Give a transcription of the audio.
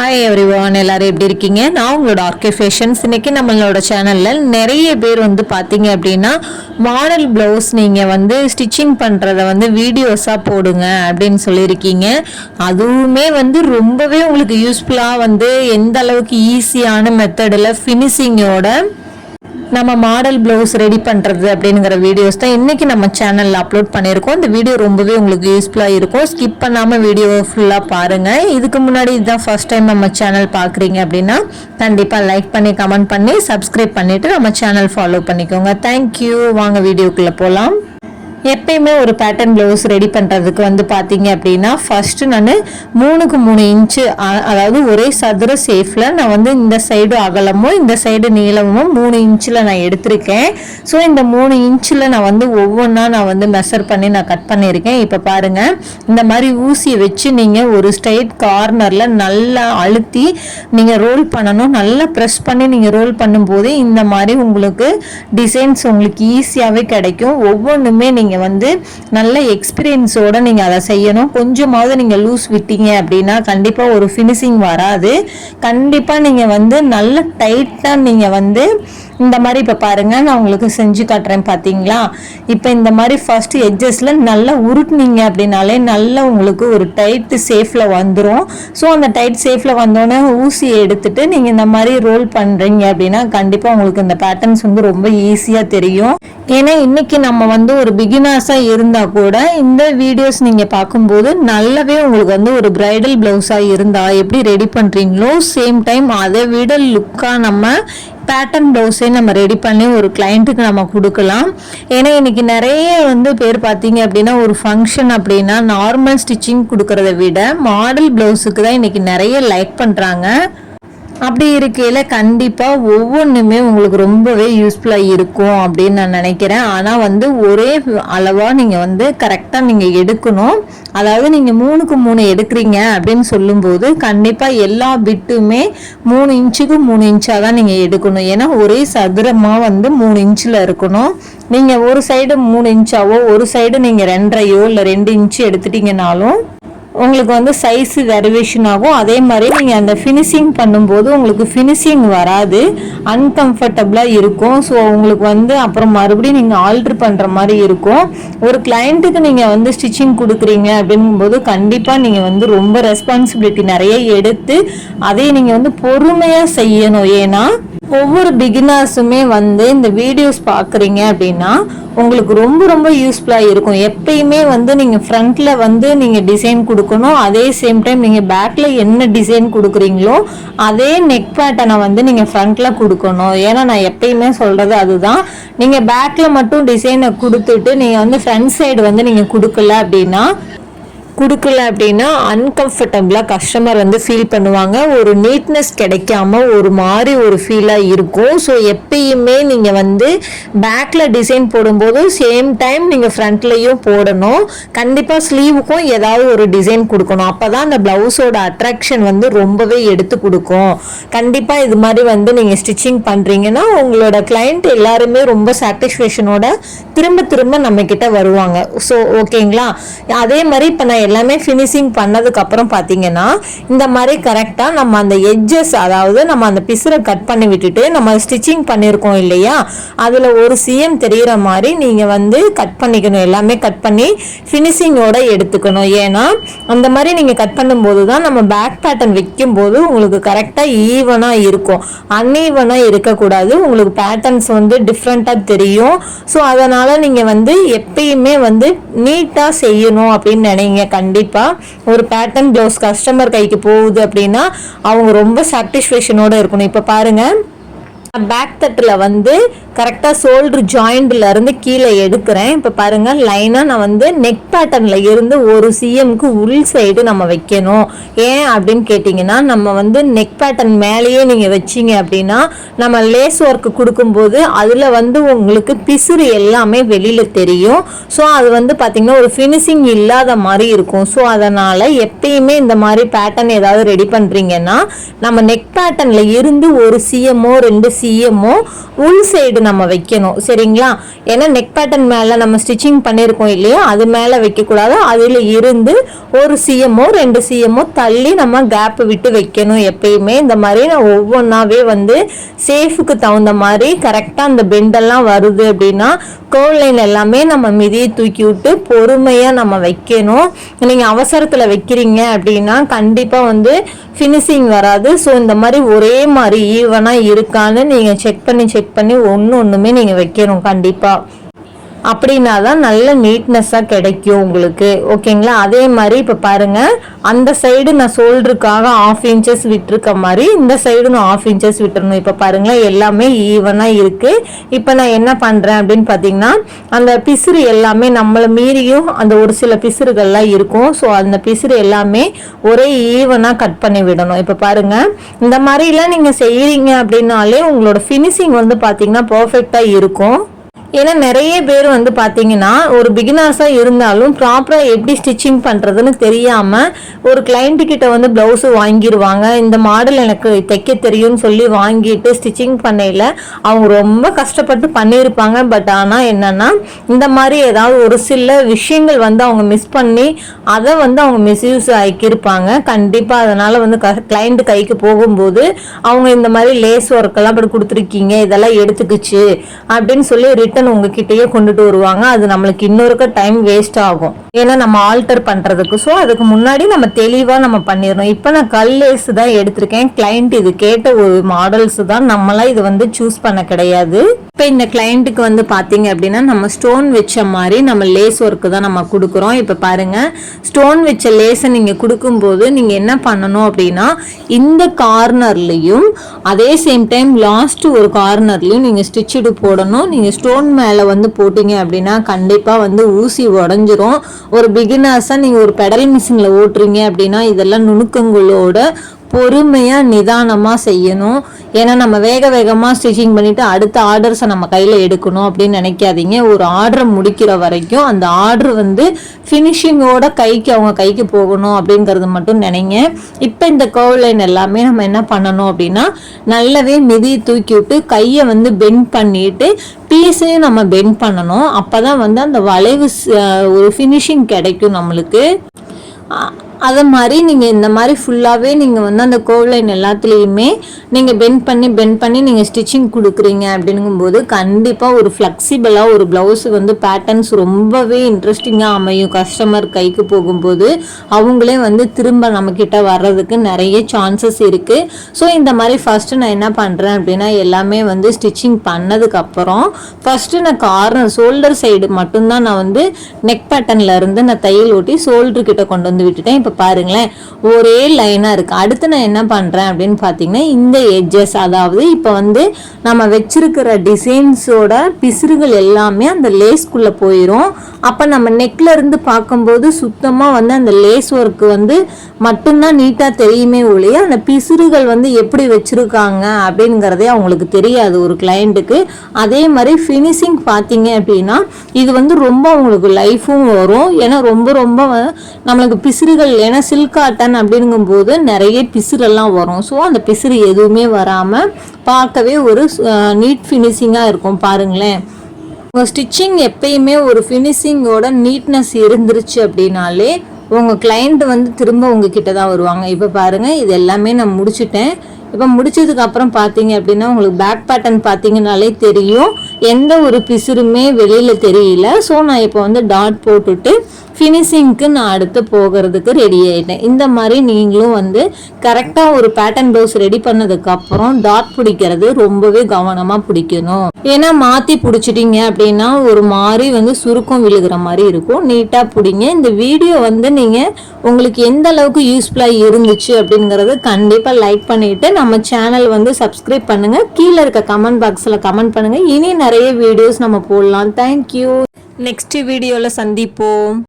Hi everyone எல்லாரும் எப்படி இருக்கீங்க? நான் உங்களோட ஆர்கே ஃபேஷன்ஸ் இன்னைக்கு நம்மளோட சேனலில் நிறைய பேர் வந்து பார்த்தீங்க அப்படின்னா மாடல் ப்ளவுஸ் நீங்கள் வந்து ஸ்டிச்சிங் பண்ணுறத வந்து வீடியோஸாக போடுங்க அப்படின்னு சொல்லியிருக்கீங்க. அதுவுமே வந்து ரொம்பவே உங்களுக்கு யூஸ்ஃபுல்லாக வந்து எந்த அளவுக்கு ஈஸியான மெத்தடில் ஃபினிஷிங்கோட நம்ம மாடல் ப்ளவுஸ் ரெடி பண்ணுறது அப்படிங்கிற வீடியோஸ் தான் இன்றைக்கி நம்ம சேனலில் அப்லோட் பண்ணியிருக்கோம். இந்த வீடியோ ரொம்பவே உங்களுக்கு யூஸ்ஃபுல்லாக இருக்கும். ஸ்கிப் பண்ணாமல் வீடியோ ஃபுல்லாக பாருங்கள் இதுக்கு முன்னாடி இதுதான் ஃபர்ஸ்ட் டைம் நம்ம சேனல் பார்க்குறீங்க அப்படின்னா கண்டிப்பாக லைக் பண்ணி கமெண்ட் பண்ணி சப்ஸ்கிரைப் பண்ணிவிட்டு நம்ம சேனல் ஃபாலோ பண்ணிக்கோங்க. தேங்க்யூ வாங்க வீடியோக்குள்ளே போகலாம் எப்பயுமே ஒரு பேட்டர்ன் ப்ளவுஸ் ரெடி பண்ணுறதுக்கு வந்து பார்த்தீங்க அப்படின்னா ஃபஸ்ட்டு நான் மூணுக்கு மூணு இன்ச்சு அதாவது ஒரே சதுர சேஃபில் நான் வந்து இந்த சைடு அகலமும் இந்த சைடு நீளமும் மூணு இன்ச்சில் நான் எடுத்திருக்கேன். ஸோ இந்த மூணு இன்ச்சில் நான் வந்து ஒவ்வொன்றா நான் வந்து மெஷர் பண்ணி நான் கட் பண்ணியிருக்கேன். இப்போ பாருங்கள் இந்த மாதிரி ஊசியை வச்சு நீங்கள் ஒரு ஸ்ட்ரைட் கார்னரில் நல்லா அழுத்தி நீங்கள் ரோல் பண்ணணும். நல்லா ப்ரெஸ் பண்ணி நீங்கள் ரோல் பண்ணும்போது இந்த மாதிரி உங்களுக்கு டிசைன்ஸ் உங்களுக்கு ஈஸியாகவே கிடைக்கும். ஒவ்வொன்றுமே நீங்கள் நீங்கள் வந்து நல்ல எக்ஸ்பீரியன்ஸோடு நீங்கள் அதை செய்யணும். கொஞ்சமாவது நீங்கள் லூஸ் விட்டீங்க அப்படின்னா கண்டிப்பாக ஒரு ஃபினிஷிங் வராது. கண்டிப்பாக நீங்கள் வந்து நல்ல டைட்டாக நீங்கள் வந்து இந்த மாதிரி இப்போ பாருங்கள் நான் உங்களுக்கு செஞ்சு காட்டுறேன் பார்த்தீங்களா இப்போ இந்த மாதிரி ஃபர்ஸ்ட் எட்ஜஸில் நல்லா உருட்டுனீங்க அப்படின்னாலே நல்லா உங்களுக்கு ஒரு டைட் சேஃபில் வந்துடும் ஸோ அந்த டைட் சேஃபில் வந்தோடனே ஊசியை எடுத்துட்டு நீங்கள் இந்த மாதிரி ரோல் பண்ணுறீங்க அப்படின்னா கண்டிப்பாக உங்களுக்கு இந்த பேட்டர்ன்ஸ் வந்து ரொம்ப ஈஸியாக தெரியும். ஏன்னா இன்னைக்கு நம்ம வந்து ஒரு பிகினர்ஸாக இருந்தால் கூட இந்த வீடியோஸ் நீங்கள் பார்க்கும்போது நல்லாவே உங்களுக்கு வந்து ஒரு பிரைடல் ப்ளவுஸாக இருந்தால் எப்படி ரெடி பண்ணுறீங்களோ சேம் டைம் அதை விட லுக்காக நம்ம பேட்டர்ன் ப்ளவுஸே நம்ம ரெடி பண்ணி ஒரு கிளைண்ட்டுக்கு நம்ம கொடுக்கலாம். ஏன்னா இன்னைக்கு நிறைய வந்து பேர் பார்த்தீங்க அப்படின்னா ஒரு ஃபங்க்ஷன் அப்படின்னா நார்மல் ஸ்டிச்சிங் கொடுக்கறத விட மாடல் ப்ளவுஸுக்கு தான் இன்னைக்கு நிறைய லைக் பண்ணுறாங்க அப்படி இருக்கையில் கண்டிப்பாக ஒவ்வொன்றுமே உங்களுக்கு ரொம்பவே யூஸ்ஃபுல்லாக இருக்கும் அப்படின்னு நான் நினைக்கிறேன். ஆனால் வந்து ஒரே அளவாக நீங்கள் வந்து கரெக்டாக நீங்கள் எடுக்கணும். அதாவது நீங்கள் மூணுக்கு மூணு எடுக்கிறீங்க அப்படின்னு சொல்லும்போது கண்டிப்பாக எல்லா பிட்டுமே மூணு இன்ச்சுக்கு மூணு இன்ச்சாக தான் நீங்கள் எடுக்கணும். ஏன்னா ஒரே சதுரமாக வந்து மூணு இன்ச்சில் இருக்கணும். நீங்கள் ஒரு சைடு மூணு இன்ச்சாவோ ஒரு சைடு நீங்கள் ரெண்டரையோ இல்லை ரெண்டு இன்ச்சு எடுத்துட்டீங்கனாலும் உங்களுக்கு வந்து சைஸ் வெரிவேஷன் ஆகும். அதே மாதிரி நீங்கள் அந்த ஃபினிஷிங் பண்ணும்போது உங்களுக்கு ஃபினிஷிங் வராது. அன்கம்ஃபர்டபுளாக இருக்கும். ஸோ உங்களுக்கு வந்து அப்புறம் மறுபடியும் நீங்கள் ஆல்ட்ரு பண்ணுற மாதிரி இருக்கும். ஒரு கிளைண்ட்டுக்கு நீங்கள் வந்து ஸ்டிச்சிங் கொடுக்குறீங்க அப்படிங்கும்போது கண்டிப்பாக நீங்கள் வந்து ரொம்ப ரெஸ்பான்சிபிலிட்டி நிறைய எடுத்து அதை நீங்கள் வந்து பொறுமையாக செய்யணும். ஏன்னா ஒவ்வொரு பிகினர்ஸுமே வந்து இந்த வீடியோஸ் பார்க்குறீங்க அப்படின்னா உங்களுக்கு ரொம்ப ரொம்ப யூஸ்ஃபுல்லாக இருக்கும். எப்பயுமே வந்து நீங்கள் ஃப்ரண்ட்டில் வந்து நீங்கள் டிசைன் கொடுக்கணும். அதே சேம் டைம் நீங்கள் பேக்கில் என்ன டிசைன் கொடுக்குறீங்களோ அதே நெக் பேட்டனை வந்து நீங்கள் ஃப்ரண்ட்டில் கொடுக்கணும். ஏன்னா நான் எப்பயுமே சொல்கிறது அதுதான். நீங்கள் பேக்கில் மட்டும் டிசைனை கொடுத்துட்டு நீங்கள் வந்து ஃப்ரண்ட் சைடு வந்து நீங்கள் கொடுக்கல அப்படின்னா கொடுக்கல அப்படின்னா அன்கம்ஃபர்டபுளாக கஸ்டமர் வந்து ஃபீல் பண்ணுவாங்க. ஒரு நீட்னஸ் கிடைக்காம ஒரு மாதிரி ஒரு ஃபீலாக இருக்கும். ஸோ எப்பயுமே நீங்கள் வந்து பேக்கில் டிசைன் போடும்போது சேம் டைம் நீங்கள் ஃப்ரண்ட்லேயும் போடணும். கண்டிப்பாக ஸ்லீவுக்கும் ஏதாவது ஒரு டிசைன் கொடுக்கணும். அப்போ தான் அந்த ப்ளவுஸோட அட்ராக்ஷன் வந்து ரொம்பவே எடுத்து கொடுக்கும். கண்டிப்பாக இது மாதிரி வந்து நீங்கள் ஸ்டிச்சிங் பண்ணுறீங்கன்னா உங்களோட கிளைண்ட் எல்லாருமே ரொம்ப சாட்டிஸ்ஃபேக்ஷனோட திரும்ப திரும்ப நம்மக்கிட்ட வருவாங்க. ஸோ ஓகேங்களா அதே மாதிரி இப்போ நான் எல்லாமே ஃபினிஷிங் பண்ணதுக்கப்புறம் பார்த்தீங்கன்னா இந்த மாதிரி கரெக்டாக நம்ம அந்த எட்ஜஸ் அதாவது நம்ம அந்த பிசுரை கட் பண்ணி விட்டுட்டு நம்ம ஸ்டிச்சிங் பண்ணியிருக்கோம் இல்லையா? அதில் ஒரு சிஎம் தெரிகிற மாதிரி நீங்கள் வந்து கட் பண்ணிக்கணும். எல்லாமே கட் பண்ணி ஃபினிஷிங்கோட எடுத்துக்கணும். ஏன்னா அந்த மாதிரி நீங்கள் கட் பண்ணும்போது தான் நம்ம பேக் பேட்டர்ன் வைக்கும்போது உங்களுக்கு கரெக்டாக ஈவனாக இருக்கும். அன்ஈவனாக இருக்கக்கூடாது. உங்களுக்கு பேட்டர்ன்ஸ் வந்து டிஃப்ரெண்ட்டாக தெரியும். ஸோ அதனால் நீங்கள் வந்து எப்பயுமே வந்து நீட்டாக செய்யணும் அப்படின்னு நினைங்க. கண்டிப்பாக ஒரு பேட்டர்ன் ப்ளவுஸ் கஸ்டமர் கைக்கு போகுது அப்படின்னா அவங்க ரொம்ப சாட்டிஸ்ஃபேக்ஷனோட இருக்கணும். இப்போ பாருங்கள் பேக் தட்டில் வந்து கரெக்டாக ஷோல்டர் ஜாயிண்டில் இருந்து கீழே எடுக்கிறேன். இப்போ பாருங்கள் லைனாக நான் வந்து நெக் பேட்டர்னில் இருந்து ஒரு சிஎம்க்கு உள் சைடு நம்ம வைக்கணும். ஏன் அப்படின்னு கேட்டிங்கன்னா நம்ம வந்து நெக் பேட்டர்ன் மேலேயே நீங்கள் வச்சிங்க அப்படின்னா நம்ம லேஸ் ஒர்க் கொடுக்கும்போது அதில் வந்து உங்களுக்கு பிசுறு எல்லாமே வெளியில் தெரியும். ஸோ அது வந்து பார்த்திங்கன்னா ஒரு ஃபினிஷிங் இல்லாத மாதிரி இருக்கும். ஸோ அதனால் எப்பயுமே இந்த மாதிரி பேட்டர்ன் ஏதாவது ரெடி பண்ணுறீங்கன்னா நம்ம நெக் பேட்டர்னில் இருந்து ஒரு சிஎம்மோ ரெண்டு சிஎம்மோ உள் சைடு நம்ம வைக்கணும். சரிங்களா? ஏன்னா நெக் பேட்டர்ன் மேலே நம்ம ஸ்டிச்சிங் பண்ணியிருக்கோம் இல்லையா? அது மேலே வைக்கக்கூடாது. அதில் இருந்து ஒரு சிஎம்மோ ரெண்டு சிஎம்மோ தள்ளி நம்ம கேப் விட்டு வைக்கணும் எப்பயுமே. இந்த மாதிரி நான் ஒவ்வொன்றாவே வந்து சேஃபுக்கு தகுந்த மாதிரி கரெக்டாக அந்த பெண்டெல்லாம் வருது அப்படின்னா கோல் லைன் எல்லாமே நம்ம மிதியை தூக்கி விட்டு பொறுமையாக நம்ம வைக்கணும். நீங்கள் அவசரத்தில் வைக்கிறீங்க அப்படின்னா கண்டிப்பாக வந்து ஃபினிஷிங் வராது. ஸோ இந்த மாதிரி ஒரே மாதிரி ஈவனாக இருக்கான்னு நீங்கள் செக் பண்ணி செக் பண்ணி ஒன்று ஒன்றுமே நீங்கள் வைக்கணும் கண்டிப்பாக அப்படின்னா தான் நல்ல நீட்னஸாக கிடைக்கும் உங்களுக்கு. ஓகேங்களா அதே மாதிரி இப்போ பாருங்கள் அந்த சைடு நான் ஷோல்டருக்காக ஆஃப் இன்ச்சஸ் விட்டுருக்க மாதிரி இந்த சைடு நான் ஆஃப் இன்ச்சஸ் விட்டுறணும். இப்போ பாருங்களேன் எல்லாமே ஈவனாக இருக்குது இப்போ நான் என்ன பண்ணுறேன் அப்படின்னு பார்த்தீங்கன்னா அந்த பிசுறு எல்லாமே நம்மளை மீறியும் அந்த ஒரு சில பிசுறுகள்லாம் இருக்கும். ஸோ அந்த பிசுறு எல்லாமே ஒரே ஈவனாக கட் பண்ணி விடணும். இப்போ பாருங்கள் இந்த மாதிரிலாம் நீங்கள் செய்கிறீங்க அப்படின்னாலே உங்களோட ஃபினிஷிங் வந்து பார்த்தீங்கன்னா பர்ஃபெக்டாக இருக்கும். ஏன்னா நிறைய பேர் வந்து பார்த்தீங்கன்னா ஒரு பிகினர்ஸாக இருந்தாலும் ப்ராப்பராக எப்படி ஸ்டிச்சிங் பண்ணுறதுன்னு தெரியாமல் ஒரு கிளைண்ட்டுக்கிட்ட வந்து ப்ளவுஸு வாங்கிடுவாங்க இந்த மாடல் எனக்கு தைக்க தெரியும்னு சொல்லி வாங்கிட்டு ஸ்டிச்சிங் பண்ணையில் அவங்க ரொம்ப கஷ்டப்பட்டு பண்ணியிருப்பாங்க. பட் ஆனால் என்னென்னா இந்த மாதிரி ஏதாவது ஒரு சில விஷயங்கள் வந்து அவங்க மிஸ் பண்ணி அதை வந்து அவங்க மிஸ்யூஸ் ஆக்கியிருப்பாங்க. கண்டிப்பாக அதனால் வந்து க கிளைண்ட்டு கைக்கு போகும்போது அவங்க இந்த மாதிரி லேஸ் ஒர்க்கெல்லாம் அப்படி கொடுத்துருக்கீங்க இதெல்லாம் எடுத்துக்குச்சு அப்படின்னு சொல்லி ரிட்டன் உங்ககிட்டயே கொண்டுட்டு வருவாங்க. அது நம்மளுக்கு இன்னொருக்க டைம் வேஸ்ட் ஆகும். ஏன்னா நம்ம ஆல்டர் பண்றதுக்கு. ஸோ அதுக்கு முன்னாடி நம்ம தெளிவா நம்ம பண்ணிடணும். இப்போ நான் கல் லேஸ் தான் எடுத்திருக்கேன். கிளைண்ட் இது கேட்ட ஒரு மாடல்ஸ் தான். நம்மளாம் இது வந்து சூஸ் பண்ண கிடையாது. இப்போ இந்த கிளைண்ட்டுக்கு வந்து பார்த்தீங்க அப்படின்னா நம்ம ஸ்டோன் வச்ச மாதிரி நம்ம லேஸ் ஒர்க்கு தான் நம்ம கொடுக்குறோம். இப்போ பாருங்க. ஸ்டோன் வச்ச லேஸை நீங்கள் கொடுக்கும்போது நீங்கள் என்ன பண்ணணும் அப்படின்னா இந்த கார்னர்லையும் அதே சேம் டைம் லாஸ்ட் ஒரு கார்னர்லையும் நீங்கள் ஸ்டிச்சுடு போடணும். நீங்கள் ஸ்டோன் மேலே வந்து போட்டிங்க அப்படின்னா கண்டிப்பாக வந்து ஊசி உடஞ்சிரும். ஒரு பிகினர்ஸாக நீங்கள் ஒரு பெடல் மிஷினில் ஓட்டுறீங்க அப்படின்னா இதெல்லாம் நுணுக்கங்களோட பொறுமையாக நிதானமாக செய்யணும். ஏன்னா நம்ம வேக வேகமாக ஸ்டிச்சிங் பண்ணிவிட்டு அடுத்த ஆர்டர்ஸை நம்ம கையில் எடுக்கணும் அப்படின்னு நினைக்காதீங்க. ஒரு ஆர்டரை முடிக்கிற வரைக்கும் அந்த ஆர்டர் வந்து ஃபினிஷிங்கோட கைக்கு அவங்க கைக்கு போகணும் அப்படிங்கிறது மட்டும் நினைங்க. இப்போ இந்த கர்வ் லைன் எல்லாமே நம்ம என்ன பண்ணணும் அப்படின்னா நல்லாவே மிதி தூக்கி விட்டு கையை வந்து பெண்ட் பண்ணிட்டு பீஸையும் நம்ம பெண்ட் பண்ணணும். அப்போ தான் வந்து அந்த வளைவு ஒரு ஃபினிஷிங் கிடைக்கும் நம்மளுக்கு. அதை மாதிரி நீங்கள் இந்த மாதிரி ஃபுல்லாகவே நீங்கள் வந்து அந்த கோவ்லைன் எல்லாத்துலேயுமே நீங்கள் பெண்ட் பண்ணி பெண்ட் பண்ணி நீங்கள் ஸ்டிச்சிங் கொடுக்குறீங்க அப்படிங்கும்போது கண்டிப்பாக ஒரு ஃப்ளெக்சிபிளாக ஒரு ப்ளவுஸு வந்து பேட்டர்ன்ஸ் ரொம்பவே இன்ட்ரெஸ்டிங்காக அமையும். கஸ்டமர் கைக்கு போகும்போது அவங்களே வந்து திரும்ப நம்மக்கிட்ட வர்றதுக்கு நிறைய சான்சஸ் இருக்குது ஸோ இந்த மாதிரி ஃபஸ்ட்டு நான் என்ன பண்ணுறேன் அப்படின்னா எல்லாமே வந்து ஸ்டிச்சிங் பண்ணதுக்கப்புறம் ஃபஸ்ட்டு நான் கார்னர் ஷோல்டர் சைடு மட்டும்தான் நான் வந்து நெக் பேட்டர்னில் இருந்து நான் தையல் ஓட்டி ஷோல்டர் கிட்ட கொண்டு வந்து விட்டுட்டேன். இப்போ பாருங்களேன் ஒரே லைனாக இருக்குது அடுத்து நான் என்ன பண்ணுறேன் அப்படின்னு பார்த்தீங்கன்னா இந்த எட்ஜஸ் அதாவது இப்போ வந்து நம்ம வச்சிருக்கிற டிசைன்ஸோட பிசுறுகள் எல்லாமே அந்த லேஸ்க்குள்ளே போயிடும் அப்போ நம்ம நெக்கில் இருந்து பார்க்கும்போது சுத்தமாக வந்து அந்த லேஸ் ஒர்க்கு வந்து மட்டும்தான் நீட்டாக தெரியுமே ஒழிய அந்த பிசுறுகள் வந்து எப்படி வச்சுருக்காங்க அப்படிங்கிறதே அவங்களுக்கு தெரியாது ஒரு கிளைண்ட்டுக்கு அதே மாதிரி ஃபினிஷிங் பார்த்தீங்க அப்படின்னா இது வந்து ரொம்ப அவங்களுக்கு லைஃபும் வரும். ஏன்னா ரொம்ப ரொம்ப நம்மளுக்கு பிசுறுகள் ஏன்னா சில்க் காட்டன் அப்படிங்கும்போது நிறைய பிசுறெல்லாம் வரும். ஸோ அந்த பிசுறு எதுவுமே வராமல் பார்க்கவே ஒரு நீட் ஃபினிஷிங்காக இருக்கும் பாருங்களேன். உங்கள் ஸ்டிச்சிங் எப்பயுமே ஒரு ஃபினிஷிங்கோட நீட்னஸ் இருந்துருச்சு அப்படின்னாலே உங்கள் கிளைண்ட் வந்து திரும்ப உங்ககிட்ட தான் வருவாங்க. இப்போ பாருங்கள் இது எல்லாமே நான் முடிச்சிட்டேன். இப்போ முடிச்சதுக்கப்புறம் பார்த்தீங்க அப்படின்னா உங்களுக்கு பேக் பேட்டர்ன் பார்த்தீங்கனாலே தெரியும். எந்த ஒரு பிசுறுமே வெளியில் தெரியல. ஸோ நான் இப்போ வந்து டாட் போட்டுட்டு ஃபினிஷிங்க்கு நான் அடுத்து போகிறதுக்கு ரெடி ஆகிட்டேன் இந்த மாதிரி நீங்களும் வந்து கரெக்டாக ஒரு பேட்டர்ன் ப்ளவுஸ் ரெடி பண்ணதுக்கப்புறம் டாட் பிடிக்கிறது ரொம்பவே கவனமாக பிடிக்கணும். ஏன்னா மாற்றி பிடிச்சிட்டிங்க அப்படின்னா ஒரு மாதிரி வந்து சுருக்கம் விழுகிற மாதிரி இருக்கும். நீட்டாக பிடிங்க. இந்த வீடியோ வந்து நீங்கள் உங்களுக்கு எந்த அளவுக்கு யூஸ்ஃபுல்லாக இருந்துச்சு அப்படிங்கிறத கண்டிப்பாக லைக் பண்ணிவிட்டு நம்ம சேனல் வந்து சப்ஸ்கிரைப் பண்ணுங்கள் கீழே இருக்க கமெண்ட் பாக்ஸில் கமெண்ட் பண்ணுங்கள் இனி நிறைய வீடியோஸ் நம்ம போடலாம். தேங்க்யூ நெக்ஸ்ட் வீடியோவில் சந்திப்போம்.